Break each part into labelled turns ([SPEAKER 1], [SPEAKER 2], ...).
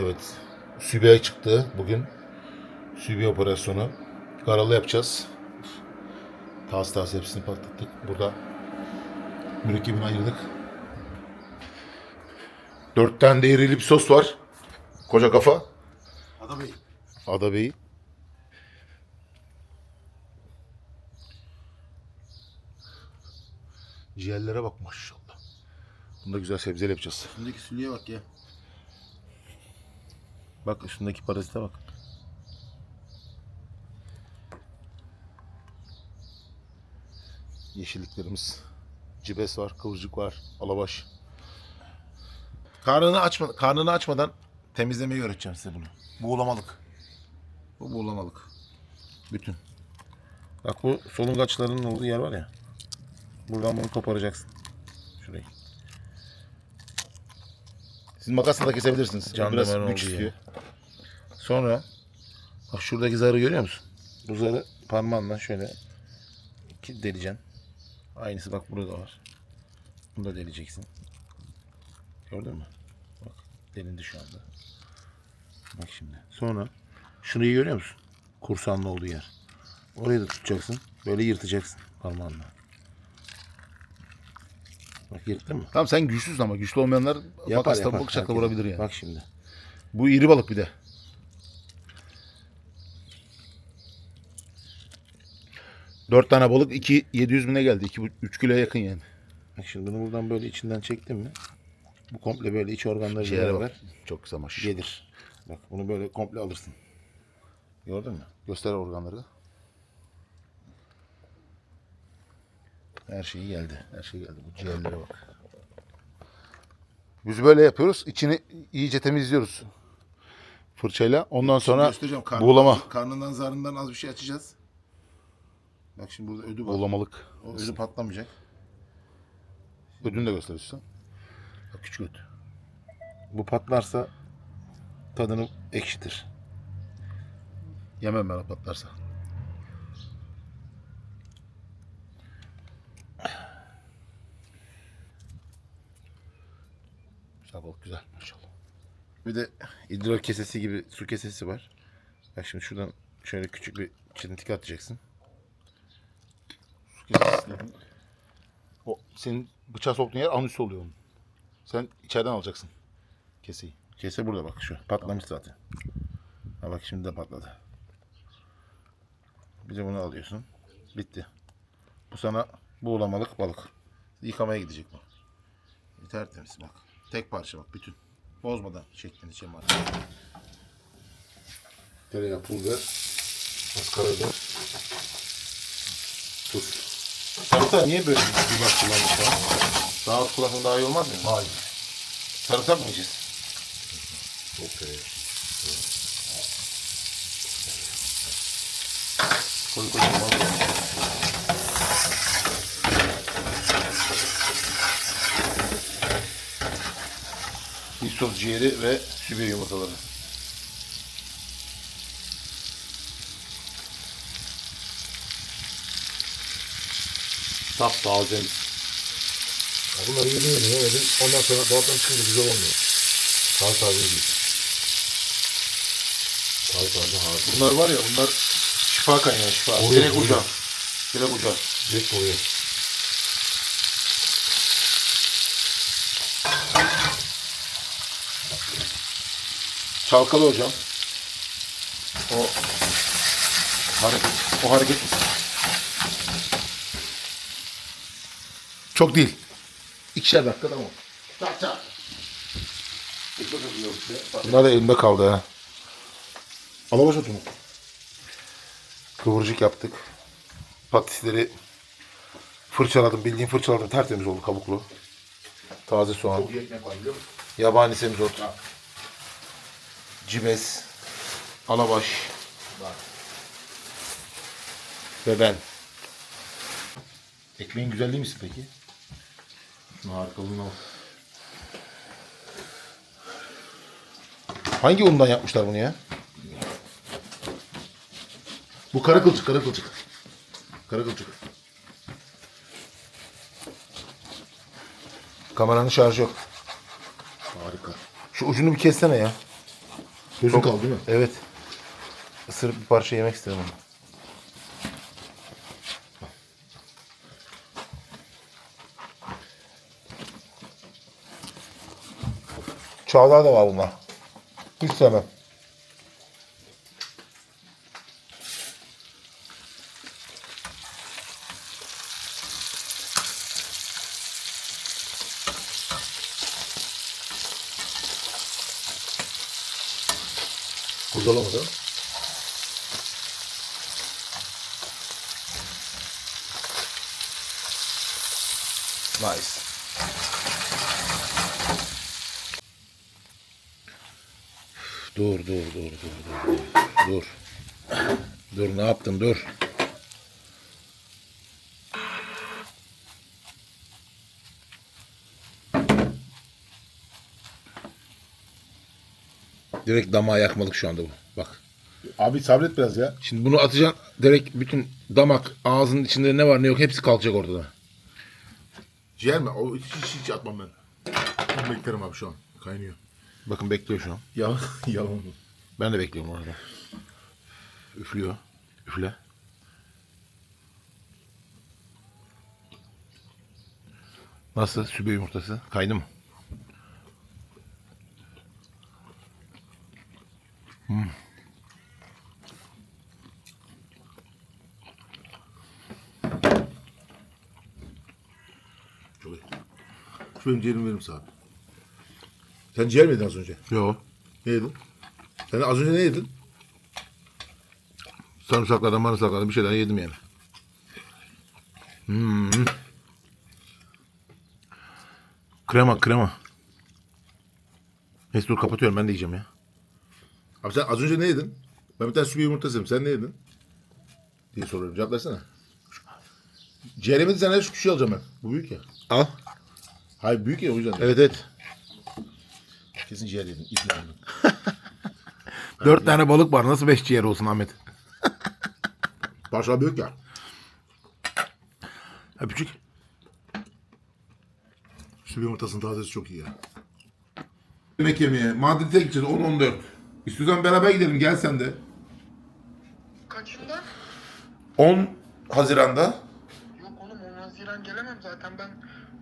[SPEAKER 1] Evet. Sübiye çıktı bugün. Sübiye operasyonu. Karalı yapacağız. Tas tas hepsini patlattık. Burada mürekkebini ayırdık. Dört tane de erili bir sos var. Koca kafa.
[SPEAKER 2] Adam Bey.
[SPEAKER 1] Ada Bey. Ciğerlere bak maşallah. Bunu da güzel sebzeyle yapacağız.
[SPEAKER 2] Üstündeki sülüye bak ya.
[SPEAKER 1] Bak üstündeki parazite bak. Yeşilliklerimiz. Cibes var, kıvırcık var, alabaş.
[SPEAKER 2] Karnını açma, karnını açmadan temizlemeyi öğreteceğim size bunu. Buğulamalık. Bu buğulamalık. Bütün.
[SPEAKER 1] Bak bu solungaçların olduğu yer var ya. Buradan bunu koparacaksın. Şurayı. Siz makasla da kesebilirsiniz.
[SPEAKER 2] Can
[SPEAKER 1] Biraz güç
[SPEAKER 2] olduğu
[SPEAKER 1] istiyor.
[SPEAKER 2] Sonra
[SPEAKER 1] Bak şuradaki zarı görüyor musun? Bu zarı parmağınla şöyle iki deleceksin. Aynısı bak burada var. Bunu da deleceksin. Gördün mü? Bak delindi şu anda. Bak şimdi. Sonra şurayı görüyor musun? Kursanlı olduğu yer. Orayı da tutacaksın. Böyle yırtacaksın parmağınla. Bak yırttın mı?
[SPEAKER 3] Tamam sen güçsüzsün ama güçlü olmayanlar makasla bıçakla
[SPEAKER 1] Herkes.
[SPEAKER 3] vurabilir yani.
[SPEAKER 1] Bak şimdi.
[SPEAKER 3] Bu iri balık bir de. Dört tane balık 2 700 bine geldi. 2 3 kiloya yakın yani.
[SPEAKER 1] Bak şimdi bunu buradan böyle içinden çektin mi? Bu komple böyle iç organları
[SPEAKER 3] Ciğere
[SPEAKER 1] beraber
[SPEAKER 3] bak. Çok güzel maş.
[SPEAKER 1] gelir. Bak bunu böyle komple alırsın. Gördün mü?
[SPEAKER 3] Göster organları.
[SPEAKER 1] Her şeyi geldi.
[SPEAKER 3] Her şey geldi. Bu ciğerlere bak. Biz böyle yapıyoruz. İçini iyice temizliyoruz. Fırçayla. Ondan sonra
[SPEAKER 2] göstereceğim. Karnından,
[SPEAKER 3] buğulama.
[SPEAKER 2] Karnından zarından az bir şey açacağız. Bak şimdi burada ödü var.
[SPEAKER 3] Buğulamalık.
[SPEAKER 2] O ödü patlamayacak.
[SPEAKER 3] Ödünü de gösterirsen. Bak küçük öd.
[SPEAKER 1] Bu patlarsa tadını ekşitir.
[SPEAKER 3] Yemem ben patlarsa. Güzel balık güzel maşallah.
[SPEAKER 1] Bir de idrar kesesi gibi su kesesi var. Bak şimdi şuradan şöyle küçük bir çentik atacaksın.
[SPEAKER 3] O senin bıçağı soktuğun yer anüs oluyor onun. Sen içeriden alacaksın keseyi.
[SPEAKER 1] Kese burada bak şu. Patlamış zaten. Ha bak şimdi de patladı. Bir de bunu alıyorsun. Bitti. Bu sana buğulamalık balık. Yıkamaya gidecek bu.
[SPEAKER 2] Tertemiz bak. Tek parça bak bütün. Bozmadan şeklini çemal.
[SPEAKER 1] Tereyağı, pul biber, az karabiber, tuz. Sarımsak niye böyle bir bak kullanmış ya? Daha kullansan daha iyi olmaz mı?
[SPEAKER 3] Hayır.
[SPEAKER 1] Sarımsak mı yiyeceğiz?
[SPEAKER 3] Okey.
[SPEAKER 1] Koy koy. koy. Mistos ciğeri ve sübiye yumurtaları.
[SPEAKER 3] Tap taze.
[SPEAKER 1] Bunları yedim yedim yemedim. Ondan sonra dolaptan çıkınca güzel olmuyor. Taze taze değil. Taze taze harika.
[SPEAKER 3] Bunlar var ya bunlar şifa kaynağı şifa. Direkt uca. Direkt uca.
[SPEAKER 1] Direkt oluyor.
[SPEAKER 3] Çalkalı hocam. O hareket. O hareket. Çok değil. İkişer dakika tamam. Tak tak. Bunlar da elimde kaldı ha. Alabaş otu mu? Kıvırcık yaptık. Patatesleri fırçaladım. Bildiğin fırçaladım. Tertemiz oldu kabuklu. Taze soğan. Yabani semizot. Cibes. Alabaş. Ve ben. Ekmeğin güzel değil misin peki? Şunu harikalığına bak. Hangi undan yapmışlar bunu ya? Bu kara kılçık, kara kılçık. Kara kılçık. Kameranın şarjı yok. Harika. Şu ucunu bir kessene ya.
[SPEAKER 4] Gözün
[SPEAKER 5] Çok-
[SPEAKER 4] kaldı değil mi?
[SPEAKER 5] Evet. Isırıp bir parça yemek isterim onu.
[SPEAKER 1] Çağlar da var bunda. Hiç sevmem.
[SPEAKER 4] Kurtulamadı.
[SPEAKER 5] Nice. Dur dur dur dur dur. Dur. Dur ne yaptın dur. Direkt damağı yakmalık şu anda bu. Bak.
[SPEAKER 4] Abi sabret biraz ya.
[SPEAKER 5] Şimdi bunu atacaksın direkt bütün damak ağzının içinde ne var ne yok hepsi kalkacak ortada.
[SPEAKER 4] Ciğer mi? O hiç, hiç, hiç atmam ben. Ben beklerim abi şu an. Kaynıyor.
[SPEAKER 5] Bakın bekliyor şu an.
[SPEAKER 4] Yalan. Yalan.
[SPEAKER 5] Ben de bekliyorum orada. Üflüyor. Üfle. Nasıl? Sübe yumurtası. Kaydı mı?
[SPEAKER 4] Çok iyi. Şu benim ciğerimi verir misin abi? Sen ciğer mi yedin az önce?
[SPEAKER 5] Yok.
[SPEAKER 4] Ne yedin? Sen az önce ne yedin?
[SPEAKER 5] Sarımsaklardan marımsaklardan bir şeyler yedim yani. Hmm. Krema krema. Neyse dur kapatıyorum ben de yiyeceğim ya.
[SPEAKER 4] Abi sen az önce ne yedin? Ben bir tane sübye yumurta yedim. Sen ne yedin? Diye soruyorum. Cevap versene. Ciğer yemedin sen her şu şey alacağım ben. Bu büyük ya.
[SPEAKER 5] Al.
[SPEAKER 4] Hayır büyük ya o yüzden.
[SPEAKER 5] Evet evet.
[SPEAKER 4] Kesin ciğer yedin. Onu.
[SPEAKER 5] Dört tane balık var. Nasıl beş ciğer olsun Ahmet?
[SPEAKER 4] Parçalar büyük ya.
[SPEAKER 5] Ha küçük.
[SPEAKER 4] Sübye yumurtasının tazesi çok iyi ya.
[SPEAKER 1] Yemek yemeye. Madrid'e gideceğiz 10-14. İstiyorsan beraber gidelim gel sen de.
[SPEAKER 6] Kaçında?
[SPEAKER 1] 10 Haziran'da.
[SPEAKER 6] Yok oğlum 10 Haziran gelemem zaten ben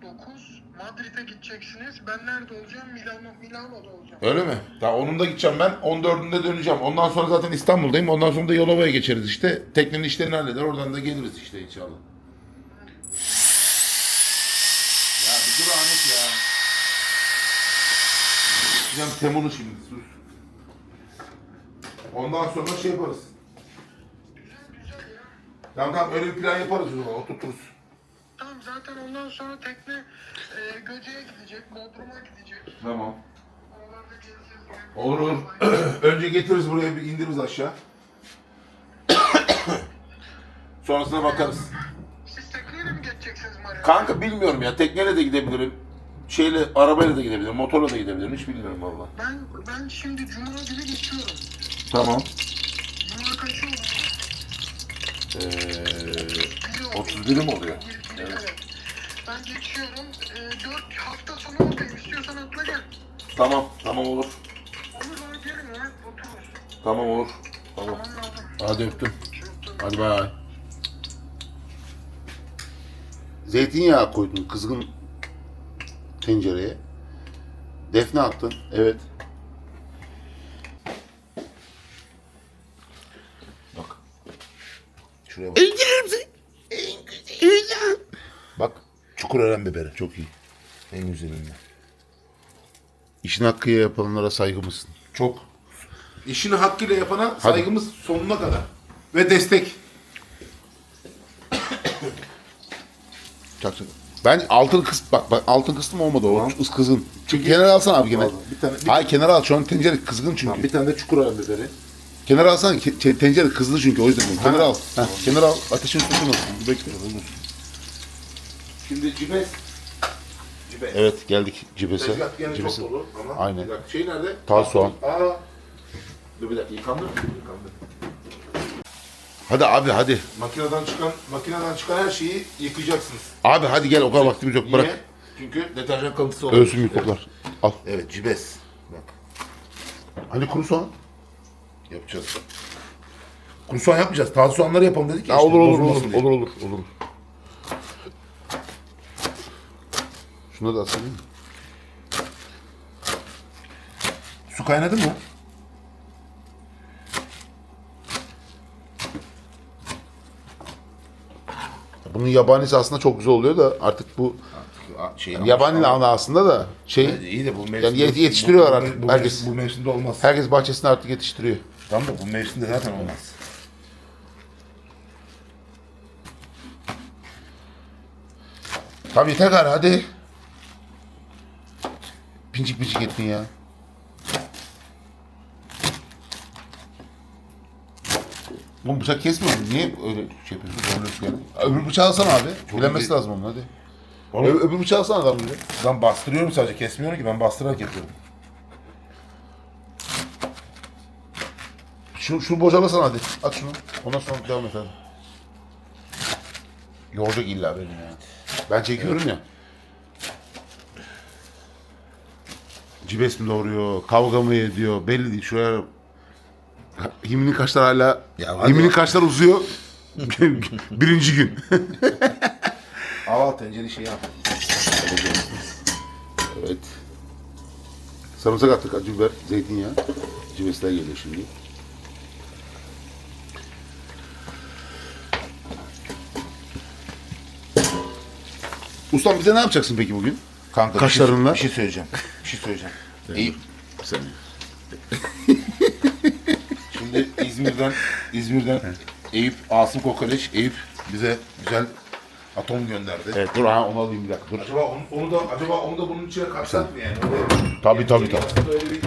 [SPEAKER 6] 9 Madrid'e gideceksiniz. Ben nerede olacağım? Milano, Milano'da olacağım.
[SPEAKER 1] Öyle mi? Daha onun da gideceğim ben. 14'ünde döneceğim. Ondan sonra zaten İstanbul'dayım. Ondan sonra da Yolova'ya geçeriz işte. Teknenin işlerini halleder. Oradan da geliriz işte inşallah. Ya bir dur Ahmet ya. Gideceğim Temun'u şimdi. Sus. Ondan sonra şey yaparız. Tamam tamam öyle bir plan yaparız o zaman. Oturturuz.
[SPEAKER 6] Tamam zaten ondan sonra tekne e, Göce'ye gidecek, Bodrum'a gidecek.
[SPEAKER 1] Tamam.
[SPEAKER 6] Oralarda gezeceğiz.
[SPEAKER 1] Olur olur. Önce getiririz buraya bir indiririz aşağı. Sonrasına bakarız.
[SPEAKER 6] Siz tekneyle mi geçeceksiniz Maria?
[SPEAKER 1] Kanka bilmiyorum ya. Tekneyle de gidebilirim. Şeyle, arabayla da gidebilirim. Motorla da gidebilirim. Hiç bilmiyorum valla.
[SPEAKER 6] Ben ben şimdi Cuma günü geçiyorum.
[SPEAKER 1] Tamam. Ee,
[SPEAKER 6] Biri oluyor.
[SPEAKER 1] 31 mi oluyor?
[SPEAKER 6] Evet. Ben geçiyorum. E, 4 hafta sonu oradayım. İstiyorsan atla gel.
[SPEAKER 1] Tamam. Tamam olur.
[SPEAKER 6] Onu bana gelin ya. Otururuz.
[SPEAKER 1] Tamam olur. Tamam.
[SPEAKER 6] Anladım.
[SPEAKER 5] Hadi öptüm. Hadi bay.
[SPEAKER 3] Zeytinyağı koydun kızgın tencereye. Defne attın. Evet.
[SPEAKER 4] Şuraya bak. Bak. Çukurören biberi. Çok iyi. En güzelinden.
[SPEAKER 3] İşin hakkıyla yapılanlara saygımızsın.
[SPEAKER 1] Çok. İşini hakkıyla yapana saygımız sonuna kadar. Ve destek.
[SPEAKER 3] Çak çak. Ben altın kıs bak bak altın kıstım olmadı o. Is kızgın. Çünkü kenara alsana abi kenara.
[SPEAKER 1] Bir tane- bir-
[SPEAKER 3] Hayır kenara al şu an tencere kızgın çünkü.
[SPEAKER 1] Bir tane de çukurören biberi.
[SPEAKER 3] Kenara alsana ke- te- tencere kızdı çünkü o yüzden. diyorum. Kenara al. Heh, kenara al. Ateşin üstüne olsun. Bir Bekle.
[SPEAKER 1] Şimdi cibes. Cibes.
[SPEAKER 3] Evet geldik cibese.
[SPEAKER 1] Tezgah gene
[SPEAKER 3] Cibese.
[SPEAKER 1] çok dolu ama.
[SPEAKER 3] Aynen.
[SPEAKER 1] Bir dakika, şey nerede?
[SPEAKER 3] Taze soğan.
[SPEAKER 1] Aa. Dur bir dakika yıkandı mı? Yıkandı.
[SPEAKER 3] Hadi abi hadi.
[SPEAKER 1] Makineden çıkan makineden çıkan her şeyi yıkayacaksınız.
[SPEAKER 3] Abi hadi gel o kadar vaktimiz yok. Bırak.
[SPEAKER 1] Niye? Çünkü deterjan kalıntısı olur.
[SPEAKER 3] Ölsün mikroplar. Al.
[SPEAKER 1] Evet, cibes. Bak.
[SPEAKER 3] Hani kuru soğan?
[SPEAKER 1] Yapacağız. Kuru soğan yapmayacağız. Taze soğanları yapalım dedik ya.
[SPEAKER 3] Ya
[SPEAKER 1] işte,
[SPEAKER 3] olur olur
[SPEAKER 1] bozulmasın
[SPEAKER 3] olur
[SPEAKER 1] diye.
[SPEAKER 3] olur olur olur. Şuna da atsana.
[SPEAKER 1] Su kaynadı mı?
[SPEAKER 3] Bunun yabanisi aslında çok güzel oluyor da artık bu
[SPEAKER 1] Şey,
[SPEAKER 3] yabani lahana aslında da şey
[SPEAKER 1] Evet, iyi de bu mevsimde...
[SPEAKER 3] Yani yet- yetiştiriyorlar
[SPEAKER 1] bu-
[SPEAKER 3] artık
[SPEAKER 1] Bu,
[SPEAKER 3] herkes.
[SPEAKER 1] bu mevsimde olmaz.
[SPEAKER 3] herkes bahçesinde artık yetiştiriyor.
[SPEAKER 1] Tamam da bu mevsimde zaten olmaz.
[SPEAKER 3] Tabii gari hadi. Pincik pincik ettin ya. Bu bıçak kesmiyor mu? Niye öyle şey yapıyorsun? Zorluyorsun yani. Öbür bıçağı alsana abi.
[SPEAKER 1] İyi.
[SPEAKER 3] lazım onun hadi.
[SPEAKER 1] Oğlum-
[SPEAKER 3] Ö- öbür bıçağı alsana adam gibi.
[SPEAKER 1] Ben bastırıyorum sadece kesmiyorum ki ben bastırarak yapıyorum.
[SPEAKER 3] Şu, şu bocalasana hadi. At şunu. Ondan sonra devam et hadi. Yoracak illa beni ya. Ben çekiyorum ya. Cibes mi doğuruyor, kavga mı ediyor belli değil. Şuraya Himinin kaşlar hala,
[SPEAKER 1] Ya hadi
[SPEAKER 3] Himinin
[SPEAKER 1] bak.
[SPEAKER 3] kaşlar uzuyor. Birinci gün.
[SPEAKER 1] Al al tencere şeyi al.
[SPEAKER 3] evet. Sarımsak attık, acı biber, zeytinyağı. Cibesler geliyor şimdi. Ustam bize ne yapacaksın peki bugün?
[SPEAKER 1] Kanka
[SPEAKER 3] Kaşlarınla.
[SPEAKER 1] Bir şey, bir şey söyleyeceğim. Bir şey söyleyeceğim. İyi.
[SPEAKER 3] Saniye.
[SPEAKER 1] Şimdi İzmir'den İzmir'den Eyüp Asım Kokoreç Eyüp bize güzel atom gönderdi.
[SPEAKER 3] Evet dur ha onu alayım bir dakika dur.
[SPEAKER 1] Acaba onu, onu da acaba onu da bunun içine katsak mı yani? Öyle,
[SPEAKER 3] Tabii tabii tabii.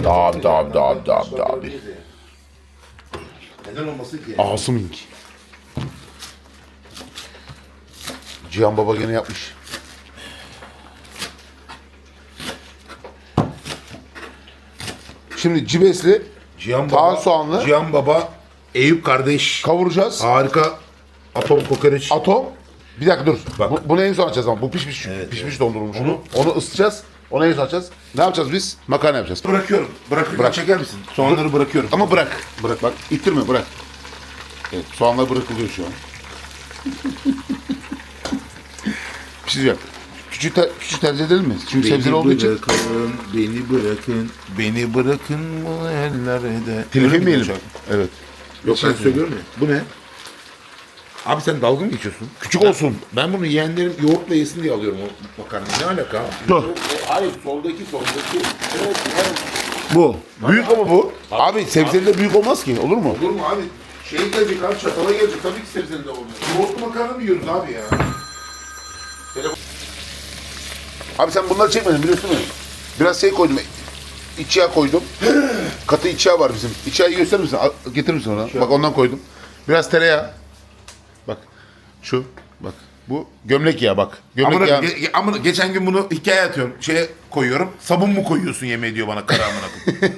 [SPEAKER 3] Tabii, tabii, tabii, tabii, tabii.
[SPEAKER 1] Neden olmasın ki? Yani?
[SPEAKER 3] Asım İnk. Cihan Baba gene yapmış. Şimdi cibesli
[SPEAKER 1] Cihan
[SPEAKER 3] taze soğanlı
[SPEAKER 1] Cihan Baba Eyüp kardeş
[SPEAKER 3] kavuracağız.
[SPEAKER 1] harika atom kokoreç.
[SPEAKER 3] Atom. Bir dakika dur.
[SPEAKER 1] Bak.
[SPEAKER 3] Bu, bunu en son açacağız ama bu pişmiş çünkü. pişmiş dondurulmuş. Onu, onu ısıtacağız. Onu en son açacağız. Ne yapacağız biz? Makarna yapacağız.
[SPEAKER 1] Bırakıyorum. Bırakırken
[SPEAKER 3] Bırak.
[SPEAKER 1] çeker misin? Soğanları bırakıyorum.
[SPEAKER 3] Ama bırak. Bırak bak. İttirme bırak. Evet soğanlar bırakılıyor şu an. bir şey diyeceğim. Küçük, te- küçük tercih edelim mi? Çünkü sebzeli olduğu için.
[SPEAKER 1] bırakın, beni bırakın, beni bırakın bu ellerde.
[SPEAKER 3] Telif
[SPEAKER 1] Öyle bir şarkı.
[SPEAKER 3] Evet.
[SPEAKER 1] Yok ben söylüyorum ya. Bu ne? Abi sen dalga mı geçiyorsun?
[SPEAKER 3] Küçük olsun.
[SPEAKER 1] Ben bunu yeğenlerim yoğurtla yesin diye alıyorum o makarnayı. Ne alaka?
[SPEAKER 3] Dur.
[SPEAKER 1] Hayır soldaki soldaki. Evet, evet.
[SPEAKER 3] Bu. Büyük ama bu. Abi sebzeli de büyük olmaz ki. Olur mu?
[SPEAKER 1] Olur mu abi? Şey gelecek abi çatala gelecek. Tabii ki sebzeli de olmuyor. Yoğurtlu makarna mı yiyoruz abi ya?
[SPEAKER 3] Abi sen bunları çekmedin biliyorsun mi? Biraz şey koydum. İç yağ koydum. Katı iç yağ var bizim. İç yağı gösterir misin? Al, Getirir misin ona? Bak ondan koydum. Biraz tereyağı. Bak. Şu. Bak. Bu gömlek yağı bak. Gömlek
[SPEAKER 1] Amına,
[SPEAKER 3] yağı.
[SPEAKER 1] ge- ge- amına, geçen gün bunu hikaye atıyorum. Şeye koyuyorum. Sabun mu koyuyorsun yemeğe diyor bana kara amına koyayım.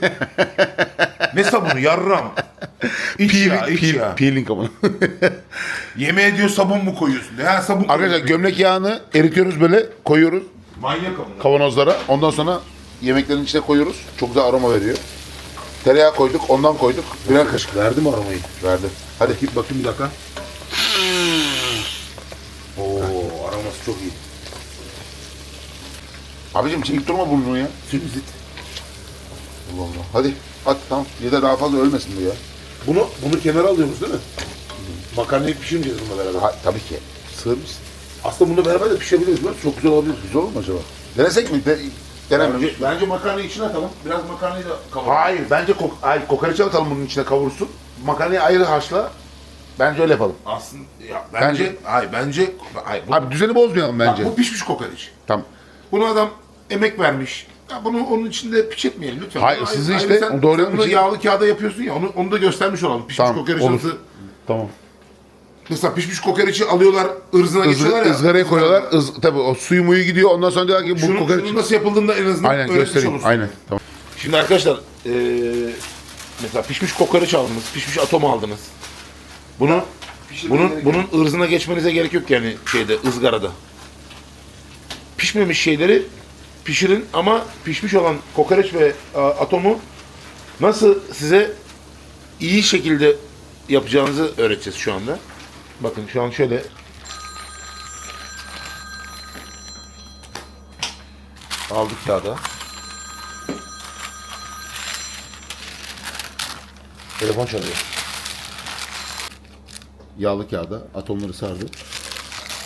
[SPEAKER 1] ne sabunu yarram? İç ya, iç ya.
[SPEAKER 3] peeling ama.
[SPEAKER 1] Yemeğe diyor sabun mu koyuyorsun? diyor. Ha sabun
[SPEAKER 3] Arkadaşlar
[SPEAKER 1] koyuyorsun.
[SPEAKER 3] gömlek yağını eritiyoruz böyle. Koyuyoruz
[SPEAKER 1] Manyak amına.
[SPEAKER 3] kavanozlara. Ondan sonra yemeklerin içine koyuyoruz. Çok güzel aroma veriyor. Tereyağı koyduk. Ondan koyduk. Birer kaşık.
[SPEAKER 1] Verdi mi aromayı?
[SPEAKER 3] Verdi. Hadi.
[SPEAKER 1] Bakayım, bakayım bir dakika. Oo aroması çok iyi.
[SPEAKER 3] Abicim çekip durma burnunu ya.
[SPEAKER 1] Sürüzit.
[SPEAKER 3] Allah Allah. Hadi. At tamam. Yeter daha fazla ölmesin bu ya.
[SPEAKER 1] Bunu bunu kenara alıyoruz değil mi? Makarnayı pişirmeyeceğiz bununla beraber.
[SPEAKER 3] Ha, tabii ki. Sığır mısın?
[SPEAKER 1] Aslında bunu beraber de pişirebiliriz. biliyor musun? Çok güzel olabilir.
[SPEAKER 3] Güzel olur mu acaba? Denesek mi? De, denememiş.
[SPEAKER 1] Bence, bence makarnayı içine atalım. Biraz makarnayı da kavuralım.
[SPEAKER 3] Hayır. Bence kok Hayır, kokoreç atalım bunun içine kavursun. Makarnayı ayrı haşla. Bence öyle yapalım.
[SPEAKER 1] Aslında ya bence,
[SPEAKER 3] Bence-
[SPEAKER 1] hayır bence hayır bu,
[SPEAKER 3] Abi düzeni bozmayalım bence.
[SPEAKER 1] Bak, bu pişmiş kokoreç.
[SPEAKER 3] Tamam.
[SPEAKER 1] Bunu adam emek vermiş. Ya bunu onun içinde pişirtmeyelim lütfen.
[SPEAKER 3] Hayır,
[SPEAKER 1] Bunu
[SPEAKER 3] sizi
[SPEAKER 1] ayrı-
[SPEAKER 3] işte
[SPEAKER 1] ayrı sen,
[SPEAKER 3] doğru
[SPEAKER 1] sen bunu yağlı kağıda yapıyorsun ya onu onu da göstermiş olalım. Pişmiş
[SPEAKER 3] Tamam,
[SPEAKER 1] kokoreç
[SPEAKER 3] olur.
[SPEAKER 1] nasıl?
[SPEAKER 3] Tamam.
[SPEAKER 1] Mesela pişmiş kokoreçi alıyorlar ırzına geçiyorlar ya.
[SPEAKER 3] ızgaraya koyuyorlar. Iz, tabii o suyu muyu gidiyor. Ondan sonra diyorlar ki bu
[SPEAKER 1] Şunun,
[SPEAKER 3] kokoreç.
[SPEAKER 1] şunun nasıl yapıldığını da en azından
[SPEAKER 3] Aynen
[SPEAKER 1] öğretmiş
[SPEAKER 3] göstereyim.
[SPEAKER 1] olursun.
[SPEAKER 3] Aynen. Tamam.
[SPEAKER 1] Şimdi arkadaşlar eee, mesela pişmiş kokoreç aldınız, pişmiş atom aldınız. Bunu bunun bunun ırzına geçmenize gerek yok yani şeyde ızgarada. Pişmemiş şeyleri pişirin ama pişmiş olan kokoreç ve a, atomu nasıl size iyi şekilde yapacağınızı öğreteceğiz şu anda. Bakın şu an şöyle aldık kağıda. Telefon çalıyor.
[SPEAKER 3] Yağlı kağıda atomları sardı.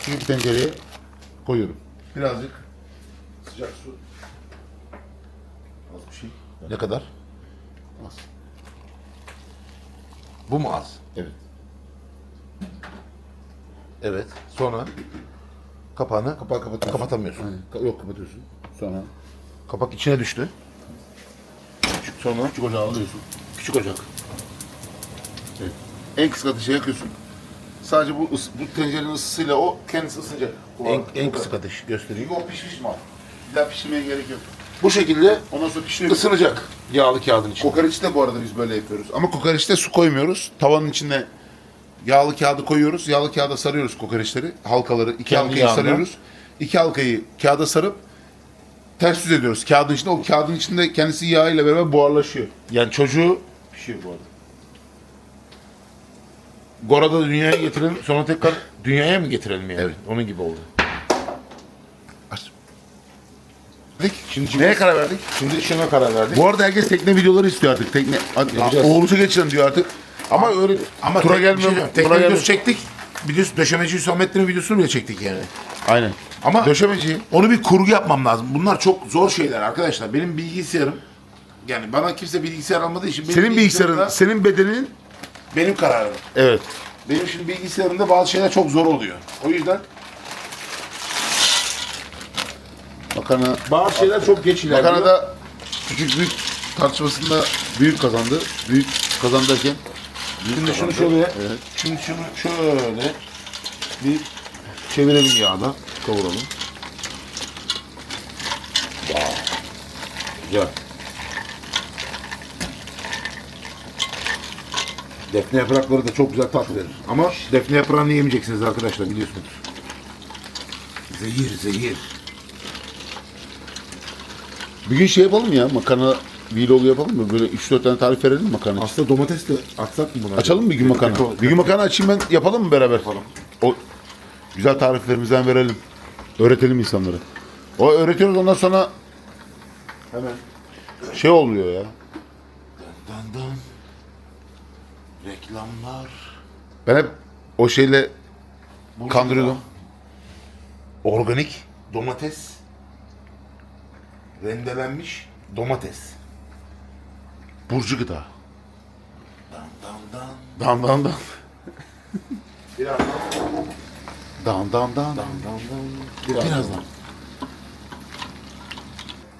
[SPEAKER 3] Şimdi bir tencereye koyuyorum.
[SPEAKER 1] Birazcık sıcak su. Az bir şey. Ne kadar?
[SPEAKER 3] Az.
[SPEAKER 1] Bu mu az?
[SPEAKER 3] Evet.
[SPEAKER 1] Evet. Sonra kapağını
[SPEAKER 3] Kapağı kapatıyorsun.
[SPEAKER 1] kapatamıyorsun.
[SPEAKER 3] Aynen. Ka- Yok kapatıyorsun. Sonra
[SPEAKER 1] Kapak içine düştü.
[SPEAKER 3] sonra küçük ocağı alıyorsun.
[SPEAKER 1] Küçük ocak.
[SPEAKER 3] Evet. En kısık ateşe yakıyorsun. Sadece bu, ıs- bu tencerenin ısısıyla o kendisi ısınacak. Bu
[SPEAKER 1] En,
[SPEAKER 3] arada.
[SPEAKER 1] en kısık ateş göstereyim.
[SPEAKER 3] Çünkü o pişmiş mal. Bir daha pişirmeye gerek yok.
[SPEAKER 1] Bu şekilde
[SPEAKER 3] Ondan sonra pişiriyoruz.
[SPEAKER 1] ısınacak yağlı kağıdın içinde.
[SPEAKER 3] Kokoreçte bu arada biz böyle yapıyoruz. Ama kokoreçte su koymuyoruz. Tavanın içine yağlı kağıdı koyuyoruz. Yağlı kağıda sarıyoruz kokoreçleri. Halkaları, iki
[SPEAKER 1] Kendi
[SPEAKER 3] halkayı
[SPEAKER 1] yağında.
[SPEAKER 3] sarıyoruz. İki halkayı kağıda sarıp ters yüz ediyoruz. Kağıdın içinde o kağıdın içinde kendisi yağ ile beraber buharlaşıyor.
[SPEAKER 1] Yani çocuğu
[SPEAKER 3] Pişiyor bu arada.
[SPEAKER 1] Gora'da dünyaya getirelim sonra tekrar dünyaya mı getirelim yani?
[SPEAKER 3] Evet.
[SPEAKER 1] Onun gibi oldu.
[SPEAKER 3] Dedik.
[SPEAKER 1] Şimdi
[SPEAKER 3] Neye karar verdik?
[SPEAKER 1] Şimdi şuna karar verdik.
[SPEAKER 3] Bu arada herkes tekne videoları istiyor artık. Tekne.
[SPEAKER 1] Yapacağız.
[SPEAKER 3] Oğlunuza geçirin diyor artık. Ama öyle
[SPEAKER 1] Ama
[SPEAKER 3] tura
[SPEAKER 1] tek-
[SPEAKER 3] gelmiyor.
[SPEAKER 1] şey
[SPEAKER 3] tura
[SPEAKER 1] tekne
[SPEAKER 3] gelmiyor.
[SPEAKER 1] videosu çektik. Videosu Döşemeci Hüsamettin'in videosunu bile çektik yani.
[SPEAKER 3] Aynen.
[SPEAKER 1] Ama
[SPEAKER 3] Döşemeci.
[SPEAKER 1] onu bir kurgu yapmam lazım. Bunlar çok zor şeyler arkadaşlar. Benim bilgisayarım yani bana kimse bilgisayar almadığı için benim
[SPEAKER 3] Senin bilgisayarın,
[SPEAKER 1] bilgisayarımda
[SPEAKER 3] senin bedenin
[SPEAKER 1] benim kararım.
[SPEAKER 3] evet.
[SPEAKER 1] Benim şimdi bilgisayarımda bazı şeyler çok zor oluyor. O yüzden
[SPEAKER 3] Makarna
[SPEAKER 1] bazı şeyler çok geç ilerliyor.
[SPEAKER 3] Makarnada küçük büyük tartışmasında büyük kazandı. Büyük kazandı derken
[SPEAKER 1] Şimdi şunu şöyle,
[SPEAKER 3] Evet.
[SPEAKER 1] şimdi şunu şöyle bir çevirelim yağda, kavuralım. Güzel. Defne yaprakları da çok güzel tat verir. Ama defne yaprağını yemeyeceksiniz arkadaşlar biliyorsunuz. Zehir, zehir.
[SPEAKER 3] Bir gün şey yapalım ya makarna vlog yapalım mı? Böyle 3-4 tane tarif verelim mi makarna için?
[SPEAKER 1] Aslında domates de atsak mı buna?
[SPEAKER 3] Açalım mı bir gün makarna? Bir gün makarna açayım ben yapalım mı beraber?
[SPEAKER 1] Yapalım.
[SPEAKER 3] O güzel tariflerimizden verelim. Öğretelim insanlara. O öğretiyoruz ondan sonra
[SPEAKER 1] Hemen.
[SPEAKER 3] şey oluyor ya.
[SPEAKER 1] Dan dan. Reklamlar.
[SPEAKER 3] Ben hep o şeyle kandırıyordum.
[SPEAKER 1] Organik domates. Rendelenmiş domates.
[SPEAKER 3] Burcu gıda.
[SPEAKER 1] Dan dan dan.
[SPEAKER 3] Dan dan dan.
[SPEAKER 1] Birazdan.
[SPEAKER 3] Dan dan dan.
[SPEAKER 1] Dan dan dan. Birazdan.
[SPEAKER 3] Birazdan.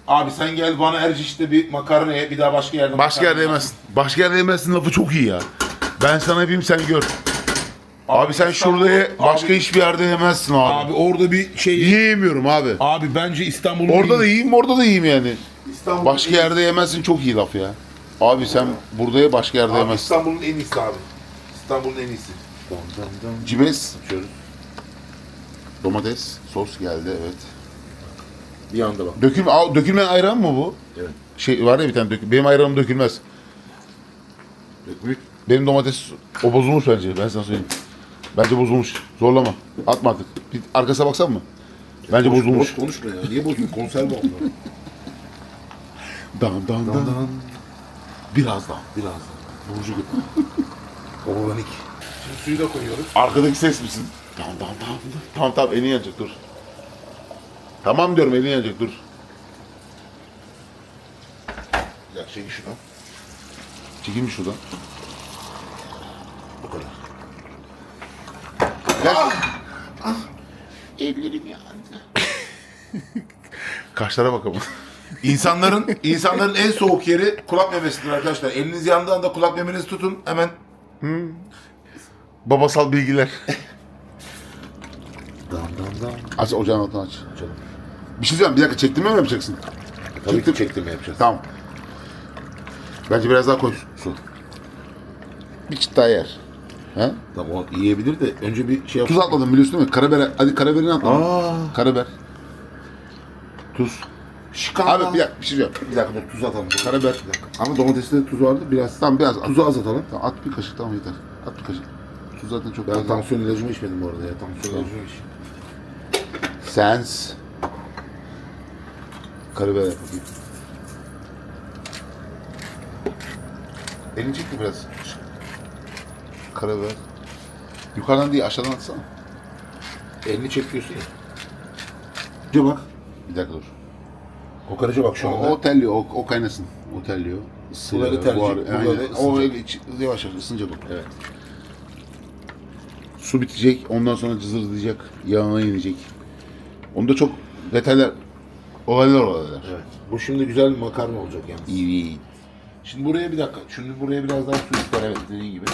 [SPEAKER 1] Abi sen gel bana Erciş'te bir makarna ye, bir daha başka yerde
[SPEAKER 3] Başka yerde yemezsin. Başka yerde yemezsin lafı çok iyi ya. Ben sana yapayım sen gör. Abi, sen
[SPEAKER 1] İstanbul-
[SPEAKER 3] şurada ye, başka
[SPEAKER 1] abi,
[SPEAKER 3] hiçbir yerde yemezsin abi.
[SPEAKER 1] Abi orada bir şey...
[SPEAKER 3] Yiyemiyorum abi.
[SPEAKER 1] Abi bence İstanbul'un...
[SPEAKER 3] Orada da yiyeyim, orada da yiyeyim yani.
[SPEAKER 1] İstanbul'un
[SPEAKER 3] Başka yerde yemezsin çok iyi laf ya. Abi sen burada ye, başka yerde
[SPEAKER 1] Abi
[SPEAKER 3] yemezsin.
[SPEAKER 1] İstanbul'un en iyisi abi. İstanbul'un en iyisi. Dan dan dan.
[SPEAKER 3] Cibes,
[SPEAKER 1] Şöyle
[SPEAKER 3] domates, sos geldi evet.
[SPEAKER 1] bir anda bak.
[SPEAKER 3] Dökülme, Aa, dökülmeyen ayran mı bu?
[SPEAKER 1] Evet.
[SPEAKER 3] Şey var ya bir tane dökül. Benim ayranım dökülmez.
[SPEAKER 1] Dökmük.
[SPEAKER 3] Benim domates o bozulmuş bence. Ben sana söyleyeyim. Bence bozulmuş. Zorlama. Atma artık. Bir arkasına baksan mı? Bence bozulmuş.
[SPEAKER 1] Boş konuşma ya. Niye bozuyorsun? Konserve oldu.
[SPEAKER 3] Dan dan dan. Birazdan.
[SPEAKER 1] Birazdan.
[SPEAKER 3] Burcu gibi.
[SPEAKER 1] Organik. Şimdi suyu da koyuyoruz.
[SPEAKER 3] Arkadaki ses misin? Dan dan dan. Tamam tamam elin yanacak dur. Tamam diyorum elin yanacak dur.
[SPEAKER 1] Ya şey şunu.
[SPEAKER 3] Çekilmiş şuradan.
[SPEAKER 1] Bu kadar.
[SPEAKER 3] Gel.
[SPEAKER 1] Ellerim yandı.
[SPEAKER 3] Kaşlara bak ama.
[SPEAKER 1] İnsanların insanların en soğuk yeri kulak memesidir arkadaşlar. Eliniz yandığı anda kulak memenizi tutun hemen
[SPEAKER 3] Babasal bilgiler.
[SPEAKER 1] dan dan dan.
[SPEAKER 3] Aç ocağın altını aç.
[SPEAKER 1] Açalım.
[SPEAKER 3] Bir şey söyleyeyim bir dakika çektirme mi yapacaksın?
[SPEAKER 1] Tabii ki çektirme yapacağız.
[SPEAKER 3] Tamam. Bence biraz daha koy su. Bir çıt daha yer. He?
[SPEAKER 1] Tamam o yiyebilir de önce bir şey yap.
[SPEAKER 3] Tuz atladım biliyorsun değil mi? Karabiber, hadi karabiberini atla.
[SPEAKER 1] Aa.
[SPEAKER 3] Karabiber. Tuz. Abi bir dakika bir şey yok. Bir dakika dur tuz atalım. Karabiber bir dakika. Ama domateste de tuz vardı biraz. Tamam biraz tuzu az atalım. Tamam, at bir kaşık tamam yeter. At bir kaşık. Tuz zaten çok
[SPEAKER 1] Ben
[SPEAKER 3] fazla.
[SPEAKER 1] tansiyon ilacımı içmedim bu arada ya. Tansiyon ilacımı içtim.
[SPEAKER 3] Sens. Karabiber yap bakayım. Elini çekti biraz. Karabiber. Yukarıdan değil aşağıdan atsana.
[SPEAKER 1] Elini çekiyorsun ya.
[SPEAKER 3] Bir bak. Bir dakika dur.
[SPEAKER 1] Kokoreçe bak şu anda.
[SPEAKER 3] o telliyor, o, o kaynasın. O telliyor. Isıyor,
[SPEAKER 1] terleyecek,
[SPEAKER 3] buhar-
[SPEAKER 1] bu
[SPEAKER 3] aynen.
[SPEAKER 1] böyle
[SPEAKER 3] O
[SPEAKER 1] ısınacak.
[SPEAKER 3] öyle iç- yavaş yavaş ısınacak o.
[SPEAKER 1] Evet.
[SPEAKER 3] Su bitecek, ondan sonra cızırdayacak, yağına inecek. Onda çok detaylar, olaylar olaylar.
[SPEAKER 1] Evet. Bu şimdi güzel bir makarna olacak yani.
[SPEAKER 3] İyi.
[SPEAKER 1] Şimdi buraya bir dakika. Şimdi buraya biraz daha su ister evet dediğin gibi.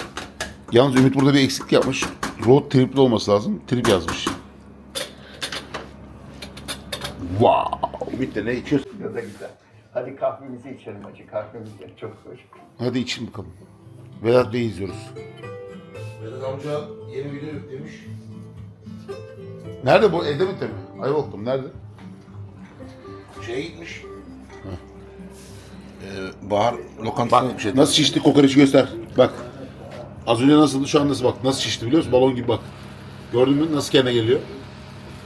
[SPEAKER 3] Yalnız Ümit burada bir eksiklik yapmış. Road tripli olması lazım. Trip yazmış. Wow.
[SPEAKER 1] Ümit de ne içiyorsun?
[SPEAKER 7] O da güzel. Hadi kahvemizi içelim acı. Kahvemiz de çok hoş.
[SPEAKER 3] Hadi için bakalım. Vedat Bey izliyoruz.
[SPEAKER 1] Vedat amca yeni video yüklemiş.
[SPEAKER 3] Nerede bu? Edemit'te mi? Ayvalık'ta Nerede?
[SPEAKER 1] Şeye gitmiş. Ee, bahar lokantasına bir şey.
[SPEAKER 3] Nasıl şişti kokoreçi göster. Bak. Az önce nasıldı şu an nasıl bak. Nasıl şişti biliyor musun? Balon gibi bak. Gördün mü nasıl kendine geliyor?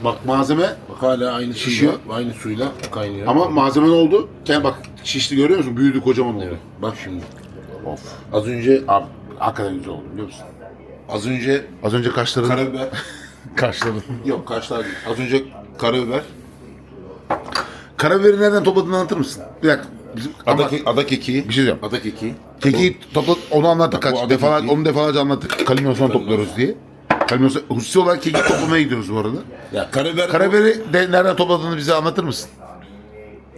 [SPEAKER 3] Bak malzeme
[SPEAKER 1] Bak hala aynı
[SPEAKER 3] Şişiyor.
[SPEAKER 1] şişiyor. Aynı suyla kaynıyor.
[SPEAKER 3] ama malzeme ne oldu? Kendi bak şişti görüyor musun? Büyüdü kocaman oldu.
[SPEAKER 1] Bak şimdi.
[SPEAKER 3] Of.
[SPEAKER 1] Az önce
[SPEAKER 3] Abi hakikaten güzel oldu biliyor musun?
[SPEAKER 1] az önce
[SPEAKER 3] Az önce kaşların...
[SPEAKER 1] karabiber
[SPEAKER 3] kaşların.
[SPEAKER 1] yok kaşlar değil. Az önce karabiber
[SPEAKER 3] Karabiberi nereden topladığını anlatır mısın? Bir dakika. Bizim, ama
[SPEAKER 1] ada, ke- ada kekiği.
[SPEAKER 3] bir şey diyeceğim.
[SPEAKER 1] Ada kekiği.
[SPEAKER 3] Keki topla onu anlattık
[SPEAKER 1] Bak, bu
[SPEAKER 3] kaç
[SPEAKER 1] adı
[SPEAKER 3] defalar
[SPEAKER 1] keki.
[SPEAKER 3] onu defalarca anlattık. Kalimnos'tan topluyoruz diye. Kalimnos'tan hususi olarak keki toplamaya gidiyoruz bu arada.
[SPEAKER 1] Ya karabiber.
[SPEAKER 3] Karabiberi de nereden topladığını bize anlatır mısın?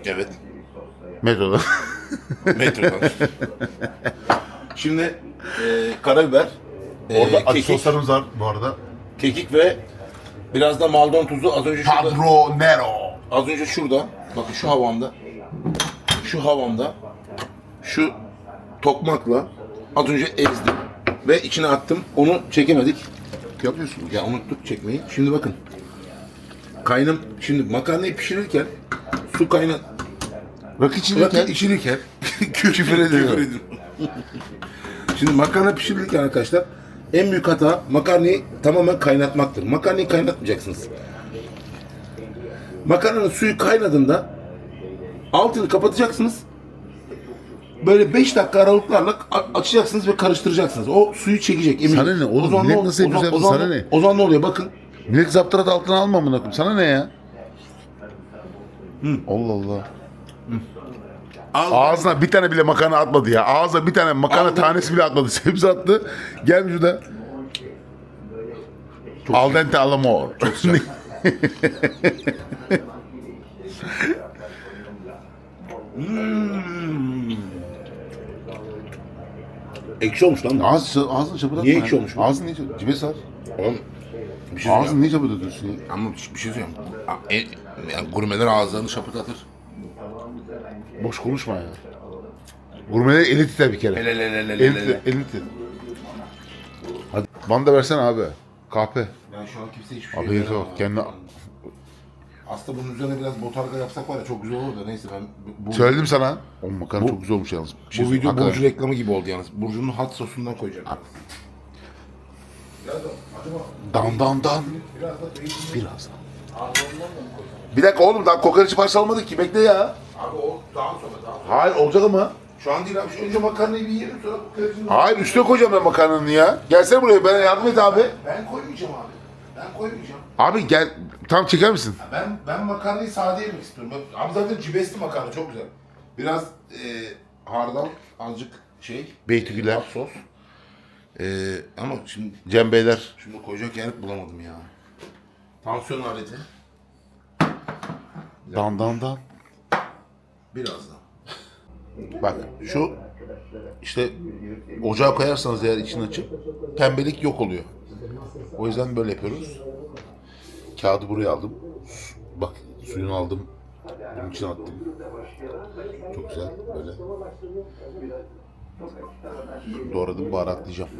[SPEAKER 1] Evet.
[SPEAKER 3] Metroda.
[SPEAKER 1] Metrodan. Şimdi e, karabiber. e,
[SPEAKER 3] Orada acı
[SPEAKER 1] kekik,
[SPEAKER 3] soslarımız var bu arada.
[SPEAKER 1] kekik ve biraz da maldon tuzu az önce şurada.
[SPEAKER 3] Padro Nero.
[SPEAKER 1] Az önce şurada. Bakın şu havamda. Şu havamda. Şu tokmakla az önce ezdim. Ve içine attım. Onu çekemedik.
[SPEAKER 3] Yapıyorsun.
[SPEAKER 1] Ya unuttuk çekmeyi. Şimdi bakın. Kaynım şimdi makarnayı pişirirken su kayna
[SPEAKER 3] Rakı içilirken
[SPEAKER 1] Rakı içirirken
[SPEAKER 3] küfür ediyor.
[SPEAKER 1] Şimdi makarna pişirirken arkadaşlar en büyük hata makarnayı tamamen kaynatmaktır. Makarnayı kaynatmayacaksınız. Makarnanın suyu kaynadığında altını kapatacaksınız. Böyle 5 dakika aralıklarla a- açacaksınız ve karıştıracaksınız. O suyu çekecek eminim.
[SPEAKER 3] Sana ne oğlum?
[SPEAKER 1] O zaman
[SPEAKER 3] Millet
[SPEAKER 1] ol-
[SPEAKER 3] nasıl
[SPEAKER 1] o zaman-
[SPEAKER 3] yapıyorsa
[SPEAKER 1] o zaman-
[SPEAKER 3] sana ne?
[SPEAKER 1] O zaman ne oluyor bakın.
[SPEAKER 3] Millet zaptırat altına alma amına koyayım. Sana ne ya? Allah Allah. Ağzına bir tane bile makarna atmadı ya. Ağzına bir tane makarna
[SPEAKER 1] Aldı.
[SPEAKER 3] tanesi bile atmadı. Sebze attı. Gelmiş şurada. Al dente alamor.
[SPEAKER 1] Ekşi olmuş lan. bu.
[SPEAKER 3] Ağız, ağzını çapıdatma.
[SPEAKER 1] Niye ekşi olmuş bu?
[SPEAKER 3] Ağzını niye çapıdatma? Cibe sar.
[SPEAKER 1] Oğlum, bir şey
[SPEAKER 3] Ağzını niye çapıdatıyorsun ya?
[SPEAKER 1] Ama bir şey söyleyeyim. A- e- yani gurmeler ağızlarını şapırdatır.
[SPEAKER 3] Boş konuşma ya. Gurmeler eli titrer bir kere.
[SPEAKER 1] Hele hele hele hele.
[SPEAKER 3] titrer. Eli titrer. Hadi. Bana da versene abi. Kahpe.
[SPEAKER 1] Ben şu an kimse hiçbir şey
[SPEAKER 3] Abi herif bak kendi...
[SPEAKER 1] Aslında bunun üzerine biraz botarga yapsak var ya çok güzel olur da neyse ben bu,
[SPEAKER 3] Söyledim sana. O makarna
[SPEAKER 1] Bu-
[SPEAKER 3] çok güzel olmuş yalnız. Bir şey
[SPEAKER 1] bu video
[SPEAKER 3] hakikaten.
[SPEAKER 1] Burcu reklamı gibi oldu yalnız. Burcu'nun hat sosundan koyacağım.
[SPEAKER 3] Dan dan dan. Biraz. Bir dakika oğlum daha kokoreçi parçalamadık ki bekle ya.
[SPEAKER 1] Abi o daha sonra daha
[SPEAKER 3] Hayır olacak ama.
[SPEAKER 1] Şu an değil abi. Şu önce makarnayı bir yiyelim sonra kokoreçini...
[SPEAKER 3] Hayır üstüne koyacağım ben makarnanı ya. Gelsene buraya bana yardım et abi.
[SPEAKER 1] Ben koymayacağım abi. Ben koymayacağım.
[SPEAKER 3] Abi gel. Tam çeker misin?
[SPEAKER 1] Ben ben makarnayı sade yemek istiyorum. Abi zaten cibesli makarna çok güzel. Biraz e, hardal, azıcık şey.
[SPEAKER 3] Beytügüler.
[SPEAKER 1] hot sos. E, ama şimdi
[SPEAKER 3] Cem Beyler.
[SPEAKER 1] Şunu koyacak yer bulamadım ya. Tansiyon aleti.
[SPEAKER 3] Dan dan dan.
[SPEAKER 1] Biraz da.
[SPEAKER 3] Bak şu işte ocağa koyarsanız eğer içini açıp pembelik yok oluyor. O yüzden böyle yapıyoruz. Kağıdı buraya aldım. Bak suyunu aldım. Bunun içine attım. Çok güzel böyle. Doğradım baharatlayacağım.